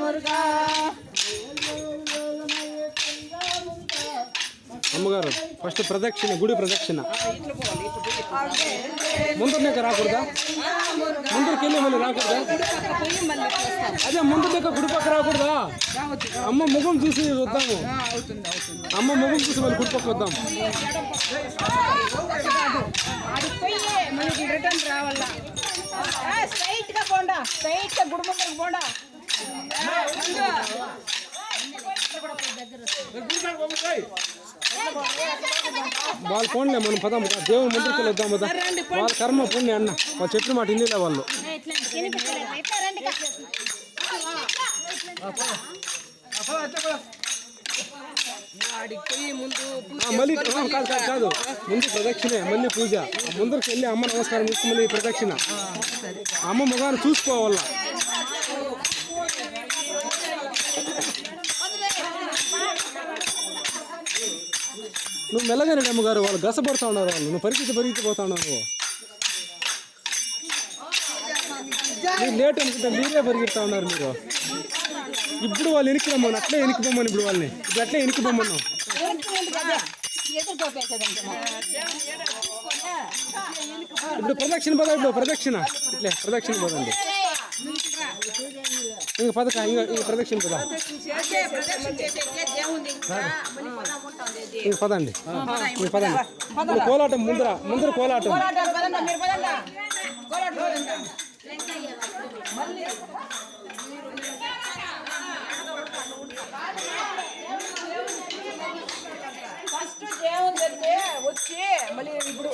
మురుగా. అమ్మగారు ఫస్ట్ ప్రదక్షిణ గుడి ప్రదక్షిణ. ముందరనే రాకూడదా? ముందరికి వెళ్ళి మళ్ళీ రాకూడదా? అదే ముందరనే గుడి పక్క రాకూడదా? అమ్మ ముఖం చూసి వద్దాము. అమ్మ ముఖం చూసి మళ్ళీ గుడి పక్క వద్దాం రిటర్న్ రావాలా? స్ట్రైట్గా పోండా స్ట్రైట్గా గుడి ముందరకు పోండా. వాళ్ళ ఫోన్లే మనం పదాం. దేవుని ముందరికి వెళ్ళి వద్దాం పదా వాళ్ళ కర్మ పుణ్య అన్న. వాళ్ళ చెప్పిన మాట ఇన్నిలే వాళ్ళు. మళ్ళీ కాదు కాదు కాదు. ముందు ప్రదక్షిణే మళ్ళీ పూజ. ముందరికి వెళ్ళి అమ్మ నమస్కారం చేసి మళ్ళీ ప్రదక్షిణ. అమ్మ ముఖాన్ని చూసుకోవాలా? నువ్వు మెల్లగానే అమ్మగారు వాళ్ళు గసపడుతూ ఉన్నారు వాళ్ళు. నువ్వు పరిగెత్తి పరిగెత్తి పోతా ఉన్నావు. మీరు లేట్ అనుకుంటే మీరే పరిగెత్తా ఉన్నారు మీరు. ఇప్పుడు వాళ్ళు ఎనికి రమ్మని అట్లే ఎనికి బొమ్మను ఇప్పుడు వాళ్ళని. ఇప్పుడు అట్లే ఎనికి బొమ్మను ఇప్పుడు ప్రదక్షిణ పద ఇప్పుడు ప్రదక్షిణ. ఇట్లే ప్రదక్షిణ పదండి. ఇంక పదక ఇంక ఇంక ప్రదక్షిణ పద. ఇంక పదండి. ఇంక పదండి. ఇప్పుడు కోలాటం ముందర ముందర కోలాటం. పోరాటాలు పదండి మీరు పదండి. పోరాటాలు పదండి. ఫస్ట్ దేవుని వచ్చి మళ్ళీ ఇప్పుడు